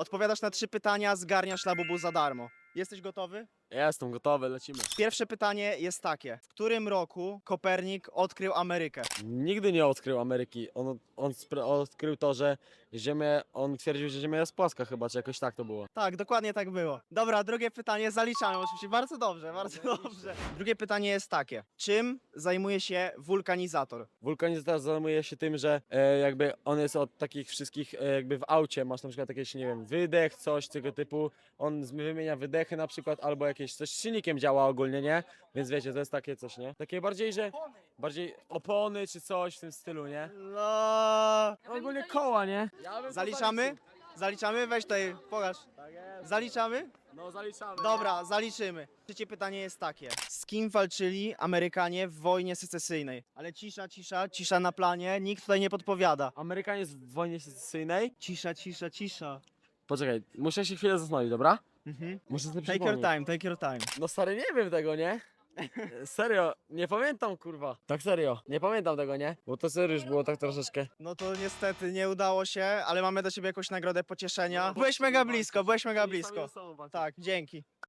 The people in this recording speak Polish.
Odpowiadasz na trzy pytania, zgarniasz labubu za darmo. Jesteś gotowy? Jestem gotowy, lecimy. Pierwsze pytanie jest takie. W którym roku Kopernik odkrył Amerykę? Nigdy nie odkrył Ameryki. On, on odkrył to, że Ziemię, on twierdził, że Ziemia jest płaska chyba, czy jakoś tak to było. Tak, dokładnie tak było. Dobra, drugie pytanie zaliczamy oczywiście. Bardzo dobrze, bardzo dobrze. Drugie pytanie jest takie. Czym zajmuje się wulkanizator? Wulkanizator zajmuje się tym, że e, jakby on jest od takich wszystkich, e, jakby w aucie masz na przykład jakieś, nie wiem, wydech, coś tego typu. On z- wymienia wydechy na przykład, albo jakieś coś z silnikiem działa ogólnie, nie? Więc wiecie, to jest takie coś, nie? Takie bardziej, że bardziej opony czy coś w tym stylu, nie? No. Ogólnie koła, nie? Zaliczamy? Zaliczamy? Weź tutaj, pokaż. Zaliczamy? No zaliczamy. Dobra, zaliczymy. Trzecie pytanie jest takie. Z kim walczyli Amerykanie w wojnie secesyjnej? Ale cisza, cisza, cisza na planie, nikt tutaj nie podpowiada. Amerykanie w wojnie secesyjnej. Cisza, cisza, cisza. Poczekaj, muszę się chwilę zastanowić, dobra? Mhm. Muszę sobie Take your time, take your time. No stary, nie wiem tego, nie? Serio, nie pamiętam kurwa. Tak serio, nie pamiętam tego, nie? Bo to serio już było tak troszeczkę. No to niestety nie udało się, ale mamy do ciebie jakąś nagrodę pocieszenia. Byłeś mega blisko, byłeś mega blisko. Tak, dzięki.